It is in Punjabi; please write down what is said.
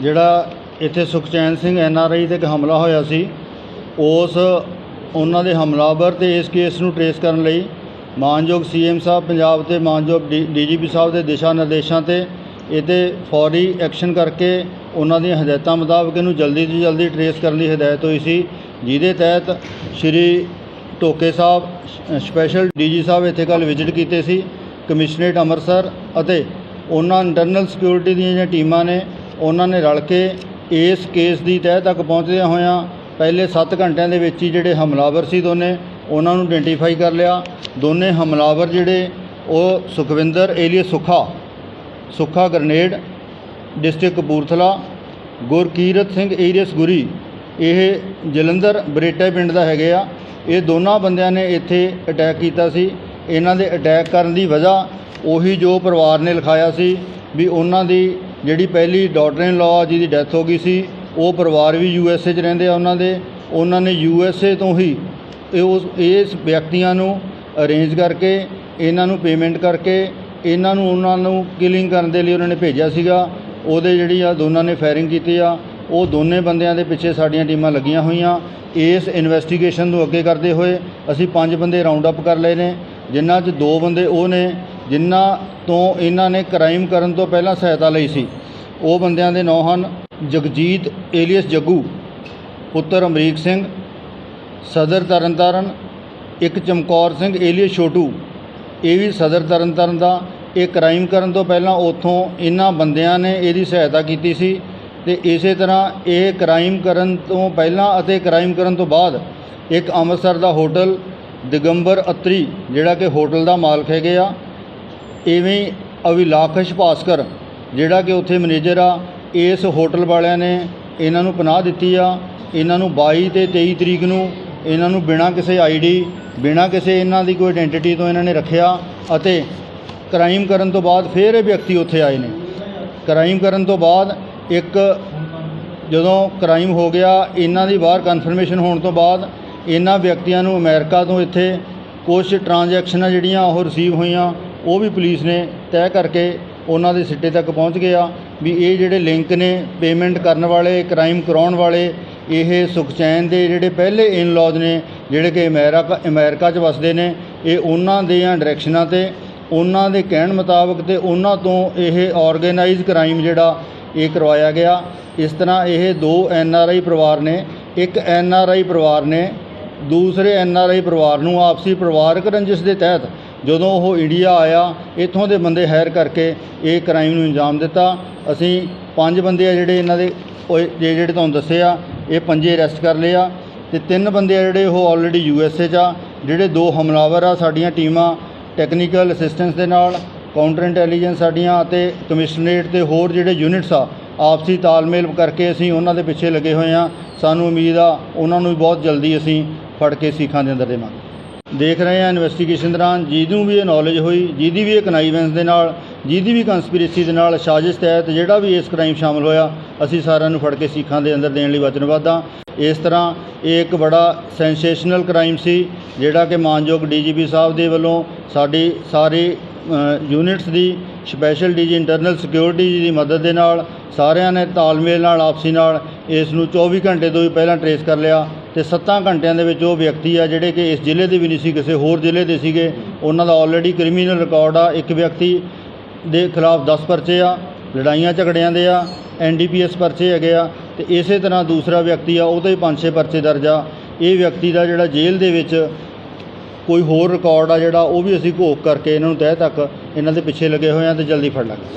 ਜਿਹੜਾ ਇੱਥੇ Sukhchain Singh N R I ਤੇ ਇੱਕ ਹਮਲਾ ਹੋਇਆ ਸੀ, ਉਸ ਉਹਨਾਂ ਦੇ ਹਮਲਾਵਰ ਤੇ ਇਸ ਕੇਸ ਨੂੰ ਟਰੇਸ ਕਰਨ ਲਈ ਮਾਨਯੋਗ ਸੀਐਮ ਸਾਹਿਬ ਪੰਜਾਬ ਤੇ ਮਾਨਯੋਗ ਡੀਜੀਪੀ ਸਾਹਿਬ ਦੇ ਦਿਸ਼ਾ ਨਿਰਦੇਸ਼ਾਂ ਤੇ ਇਹਦੇ ਫੌਰੀ ਐਕਸ਼ਨ ਕਰਕੇ ਉਹਨਾਂ ਦੀਆਂ ਹਦਾਇਤਾਂ ਮੁਤਾਬਕ ਇਹਨੂੰ ਜਲਦੀ ਤੋਂ ਜਲਦੀ ਟਰੇਸ ਕਰਨ ਦੀ ਹਦਾਇਤ ਹੋਈ ਸੀ। ਜਿਹਦੇ ਤਹਿਤ ਸ਼੍ਰੀ ਟੋਕੇ ਸਾਹਿਬ, ਸ- ਸਪੈਸ਼ਲ ਡੀਜੀ ਸਾਹਿਬ ਇੱਥੇ ਕੱਲ੍ਹ ਵਿਜ਼ਿਟ ਕੀਤੇ ਸੀ, ਕਮਿਸ਼ਨਰੇਟ ਅੰਮ੍ਰਿਤਸਰ ਅਤੇ ਉਹਨਾਂ ਇੰਟਰਨਲ ਸਿਕਿਉਰਿਟੀ ਦੀਆਂ ਜਿਹੜੀਆਂ ਟੀਮਾਂ ਨੇ ਉਹਨਾਂ ਨੇ ਰਲ ਕੇ ਇਸ ਕੇਸ ਦੀ ਤਹਿ ਤੱਕ ਪਹੁੰਚਦਿਆਂ ਹੋਇਆਂ ਪਹਿਲੇ 7 ਘੰਟਿਆਂ ਦੇ ਵਿੱਚ ਹੀ ਜਿਹੜੇ ਹਮਲਾਵਰ ਸੀ ਦੋਨੇ, ਉਹਨਾਂ ਨੂੰ ਆਇਡੈਂਟੀਫਾਈ ਕਰ ਲਿਆ। ਦੋਨੇ ਹਮਲਾਵਰ ਜਿਹੜੇ, ਉਹ Sukhwinder alias Sukha, Sukha grenade, district Kapurthala, Gurkirat Singh alias Guri, ਇਹ ਜਲੰਧਰ ਬਰੇਟੇ ਪਿੰਡ ਦਾ ਹੈਗੇ ਆ। ਇਹ ਦੋਨਾਂ ਬੰਦਿਆਂ ਨੇ ਇੱਥੇ ਅਟੈਕ ਕੀਤਾ ਸੀ। ਇਹਨਾਂ ਦੇ ਅਟੈਕ ਕਰਨ ਦੀ ਵਜ੍ਹਾ ਉਹੀ ਜੋ ਪਰਿਵਾਰ ਨੇ ਲਿਖਾਇਆ ਸੀ ਵੀ ਉਹਨਾਂ ਦੀ ਜਿਹੜੀ ਪਹਿਲੀ ਡਾਟਰ ਇਨ ਲਾਅ ਜਿਹਦੀ ਡੈਥ ਹੋ ਗਈ ਸੀ, ਉਹ ਪਰਿਵਾਰ ਵੀ ਯੂ ਐਸ ਏ 'ਚ ਰਹਿੰਦੇ ਆ ਉਹਨਾਂ ਦੇ, ਉਹਨਾਂ ਨੇ ਯੂ ਐਸ ਏ ਤੋਂ ਹੀ ਇਹ ਉਸ, ਇਸ ਵਿਅਕਤੀਆਂ ਨੂੰ ਅਰੇਂਜ ਕਰਕੇ, ਇਹਨਾਂ ਨੂੰ ਪੇਮੈਂਟ ਕਰਕੇ, ਇਹਨਾਂ ਨੂੰ ਉਹਨਾਂ ਨੂੰ ਕਿਲਿੰਗ ਕਰਨ ਦੇ ਲਈ ਉਹਨਾਂ ਨੇ ਭੇਜਿਆ ਸੀਗਾ। ਉਹਦੇ ਜਿਹੜੀ ਆ ਦੋਨਾਂ ਨੇ ਫਾਇਰਿੰਗ ਕੀਤੀ ਆ। ਉਹ ਦੋਨੇ ਬੰਦਿਆਂ ਦੇ ਪਿੱਛੇ ਸਾਡੀਆਂ ਟੀਮਾਂ ਲੱਗੀਆਂ ਹੋਈਆਂ। ਇਸ ਇਨਵੈਸਟੀਗੇਸ਼ਨ ਨੂੰ ਅੱਗੇ ਕਰਦੇ ਹੋਏ ਅਸੀਂ ਪੰਜ ਬੰਦੇ ਰਾਉਂਡ ਅਪ ਕਰ ਲਏ ਨੇ, ਜਿਨ੍ਹਾਂ 'ਚ ਦੋ ਬੰਦੇ ਉਹ ਨੇ ਜਿਨ੍ਹਾਂ ਤੋਂ ਇਹਨਾਂ ਨੇ ਕ੍ਰਾਈਮ ਕਰਨ ਤੋਂ ਪਹਿਲਾਂ ਸਹਾਇਤਾ ਲਈ ਸੀ, ਉਹ ਬੰਦਿਆਂ ਦੇ ਨਾਂ ਹਨ ਜਗਜੀਤ ਏਲੀਅਸ ਜੱਗੂ, ਪੁੱਤਰ ਅਮਰੀਕ ਸਿੰਘ, ਸਦਰ ਤਰਨਤਾਰਨ, ਇੱਕ ਚਮਕੌਰ ਸਿੰਘ ਏਲੀਅਸ ਛੋਟੂ। ਇਹ ਵੀ ਸਦਰ ਤਰਨਤਾਰਨ ਦਾ, ਇਹ ਕ੍ਰਾਈਮ ਕਰਨ ਤੋਂ ਪਹਿਲਾਂ ਉੱਥੋਂ ਇਹਨਾਂ ਬੰਦਿਆਂ ਨੇ ਇਹਦੀ ਸਹਾਇਤਾ ਕੀਤੀ ਸੀ ਤੇ ਇਸੇ ਤਰ੍ਹਾਂ ਇਹ ਕ੍ਰਾਈਮ ਕਰਨ ਤੋਂ ਪਹਿਲਾਂ ਅਤੇ ਕ੍ਰਾਈਮ ਕਰਨ ਤੋਂ ਬਾਅਦ ਇੱਕ ਅੰਮ੍ਰਿਤਸਰ ਦਾ ਹੋਟਲ, ਦਿਗੰਬਰ ਅਤਰੀ, ਜਿਹੜਾ ਕਿ ਹੋਟਲ ਦਾ ਮਾਲਕ ਹੈਗੇ ਆ ਇਵੇਂ ਹੀ ਅਵਿਲਾਖਸ਼ ਭਾਸਕਰ, ਜਿਹੜਾ ਕਿ ਉੱਥੇ ਮੈਨੇਜਰ ਆ, ਇਸ ਹੋਟਲ ਵਾਲਿਆਂ ਨੇ ਇਹਨਾਂ ਨੂੰ ਪਨਾਹ ਦਿੱਤੀ ਆ। ਇਹਨਾਂ ਨੂੰ 22 ਤੇ 23 ਤਰੀਕ ਨੂੰ ਇਹਨਾਂ ਨੂੰ ਬਿਨਾਂ ਕਿਸੇ ਆਈਡੀ ਬਿਨਾਂ ਕਿਸੇ ਇਹਨਾਂ ਦੀ ਕੋਈ ਆਇਡੈਂਟੀਟੀ ਤੋਂ ਇਹਨਾਂ ਨੇ ਰੱਖਿਆ ਅਤੇ ਕ੍ਰਾਈਮ ਕਰਨ ਤੋਂ ਬਾਅਦ ਫਿਰ ਇਹ ਵਿਅਕਤੀ ਉੱਥੇ ਆਏ ਨੇ। ਕ੍ਰਾਈਮ ਕਰਨ ਤੋਂ ਬਾਅਦ ਇੱਕ ਜਦੋਂ ਕ੍ਰਾਈਮ ਹੋ ਗਿਆ, ਇਹਨਾਂ ਦੀ ਬਾਹਰ ਕਨਫਰਮੇਸ਼ਨ ਹੋਣ ਤੋਂ ਬਾਅਦ ਇਹਨਾਂ ਵਿਅਕਤੀਆਂ ਨੂੰ ਅਮਰੀਕਾ ਤੋਂ ਇੱਥੇ ਕੁਝ ਟ੍ਰਾਂਜੈਕਸ਼ਨਾਂ ਜਿਹੜੀਆਂ ਉਹ ਰਿਸੀਵ ਹੋਈਆਂ। ਉਹ ਵੀ ਪੁਲਿਸ ਨੇ ਤੈਅ ਕਰਕੇ ਉਹਨਾਂ ਦੇ ਸਿੱਟੇ ਤੱਕ ਪਹੁੰਚ ਗਿਆ ਵੀ ਇਹ ਜਿਹੜੇ ਲਿੰਕ ਨੇ ਪੇਮੈਂਟ ਕਰਨ ਵਾਲੇ, ਕ੍ਰਾਈਮ ਕਰਾਉਣ ਵਾਲੇ, ਇਹ ਸੁਖਚੈਨ ਦੇ ਜਿਹੜੇ ਪਹਿਲੇ ਇਨ ਲੌਜ ਨੇ, ਜਿਹੜੇ ਕਿ ਅਮਰੀਕਾ ਅਮਰੀਕਾ 'ਚ ਵਸਦੇ ਨੇ, ਇਹ ਉਹਨਾਂ ਦੀਆਂ ਡਾਇਰੈਕਸ਼ਨਾਂ ਤੇ, ਉਹਨਾਂ ਦੇ ਕਹਿਣ ਮੁਤਾਬਕ ਤੇ ਉਹਨਾਂ ਤੋਂ ਇਹ ਆਰਗੇਨਾਈਜ਼ ਕ੍ਰਾਈਮ ਜਿਹੜਾ ਇਹ ਕਰਵਾਇਆ ਗਿਆ। ਇਸ ਤਰ੍ਹਾਂ ਇਹ ਦੋ ਐਨ ਆਰ ਆਈ ਪਰਿਵਾਰ ਨੇ, ਇੱਕ ਐਨ ਆਰ ਆਈ ਪਰਿਵਾਰ ਨੇ, ਦੂਸਰੇ ਐਨ ਆਰ ਆਈ ਪਰਿਵਾਰ ਨੂੰ ਆਪਸੀ ਪਰਿਵਾਰਕ ਰੰਜਿਸ਼ ਦੇ ਤਹਿਤ ਜਦੋਂ ਉਹ ਇੰਡੀਆ ਆਇਆ, ਇੱਥੋਂ ਦੇ ਬੰਦੇ ਹਾਇਰ ਕਰਕੇ ਇਹ ਕ੍ਰਾਈਮ ਨੂੰ ਅੰਜਾਮ ਦਿੱਤਾ। ਅਸੀਂ ਪੰਜ ਬੰਦੇ ਆ ਜਿਹੜੇ ਇਹਨਾਂ ਦੇ ਉਹ ਇਹ ਜਿਹੜੇ ਤੁਹਾਨੂੰ ਦੱਸੇ ਆ ਇਹ ਪੰਜੇ ਅਰੈਸਟ ਕਰ ਲਏ ਆ। ਤੇ ਤਿੰਨ ਬੰਦੇ ਆ ਜਿਹੜੇ ਉਹ ਆਲਰੇਡੀ ਯੂ ਐਸ ਏ 'ਚ ਆ, ਜਿਹੜੇ ਦੋ ਹਮਲਾਵਰ ਆ ਸਾਡੀਆਂ ਟੀਮਾਂ ਟੈਕਨੀਕਲ ਅਸਿਸਟੈਂਸ ਦੇ ਨਾਲ ਕਾਊਂਟਰ ਇੰਟੈਲੀਜੈਂਸ ਸਾਡੀਆਂ ਅਤੇ ਕਮਿਸ਼ਨਰੇਟ ਤੇ ਹੋਰ ਜਿਹੜੇ ਯੂਨਿਟਸ ਆ, ਆਪਸੀ ਤਾਲਮੇਲ ਕਰਕੇ ਅਸੀਂ ਉਹਨਾਂ ਦੇ ਪਿੱਛੇ ਲੱਗੇ ਹੋਏ ਆ। ਸਾਨੂੰ ਉਮੀਦ ਆ, ਉਹਨਾਂ ਨੂੰ ਵੀ ਬਹੁਤ ਜਲਦੀ ਅਸੀਂ ਫੜ ਕੇ ਸੀਖਾਂ ਦੇ ਅੰਦਰ ਦੇਵਾਂਗੇ। ਦੇਖ ਰਹੇ ਹਾਂ ਇਨਵੈਸਟੀਗੇਸ਼ਨ ਦੌਰਾਨ ਜਿਹਨੂੰ ਵੀ ਇਹ ਨੌਲੇਜ ਹੋਈ, ਜਿਹਦੀ ਵੀ ਇਹ ਕਨਾਈਵੈਂਸ ਦੇ ਨਾਲ, ਜਿਹਦੀ ਵੀ ਕੰਸਪੀਰੇਸੀ ਦੇ ਨਾਲ ਸਾਜ਼ਿਸ਼ ਤਹਿਤ ਜਿਹੜਾ ਵੀ ਇਸ ਕ੍ਰਾਈਮ ਸ਼ਾਮਲ ਹੋਇਆ, ਅਸੀਂ ਸਾਰਿਆਂ ਨੂੰ ਫੜ ਕੇ ਸਿੱਖਾਂ ਦੇ ਅੰਦਰ ਦੇਣ ਲਈ ਵਚਨਬੱਧ ਹਾਂ। ਇਸ ਤਰ੍ਹਾਂ ਇਹ ਇੱਕ ਬੜਾ ਸੈਂਸੇਸ਼ਨਲ ਕ੍ਰਾਈਮ ਸੀ, ਜਿਹੜਾ ਕਿ ਮਾਨਯੋਗ ਡੀਜੀਪੀ ਸਾਹਿਬ ਦੇ ਵੱਲੋਂ ਸਾਡੀ ਸਾਰੇ ਯੂਨਿਟਸ ਦੀ special DG internal security ji ਦੀ ਮਦਦ ਦੇ ਨਾਲ ਸਾਰਿਆਂ ਨੇ ਤਾਲਮੇਲ ਨਾਲ, ਆਪਸੀ ਨਾਲ ਇਸ ਨੂੰ 24 ਘੰਟੇ ਤੋਂ ਵੀ ਪਹਿਲਾਂ ਟਰੇਸ ਕਰ ਲਿਆ। ਤੇ 7 ਘੰਟਿਆਂ ਦੇ ਵਿੱਚ ਉਹ ਵਿਅਕਤੀ ਆ ਜਿਹੜੇ ਕਿ ਇਸ ਜ਼ਿਲ੍ਹੇ ਦੇ ਵੀ ਨਹੀਂ ਸੀ, ਕਿਸੇ ਹੋਰ ਜ਼ਿਲ੍ਹੇ ਦੇ ਸੀਗੇ। ਉਹਨਾਂ ਦਾ ਆਲਰੇਡੀ ਕ੍ਰਿਮੀਨਲ ਰਿਕਾਰਡ ਆ। ਇੱਕ ਵਿਅਕਤੀ ਦੇ ਖਿਲਾਫ 10 ਪਰਚੇ ਆ, ਲੜਾਈਆਂ ਝਗੜਿਆਂ ਦੇ ਆ ਐਨਡੀਪੀਐਸ ਪਰਚੇ ਹੈਗੇ ਆ ਤੇ ਇਸੇ ਤਰ੍ਹਾਂ ਦੂਸਰਾ ਵਿਅਕਤੀ ਆ, ਉਹਦੇ 5-6 ਪਰਚੇ ਦਰਜ ਆ। ਇਹ ਵਿਅਕਤੀ ਦਾ ਜਿਹੜਾ ਜੇਲ੍ਹ ਦੇ ਵਿੱਚ ਕੋਈ ਹੋਰ ਰਿਕਾਰਡ ਆ ਜਿਹੜਾ, ਉਹ ਵੀ ਅਸੀਂ ਘੋਖ ਕਰਕੇ ਇਹਨਾਂ ਨੂੰ ਤਹਿ ਤੱਕ ਇਹਨਾਂ ਦੇ ਪਿੱਛੇ ਲੱਗੇ ਹੋਏ ਆ ਤੇ ਜਲਦੀ ਫੜ ਲਾਂਗੇ।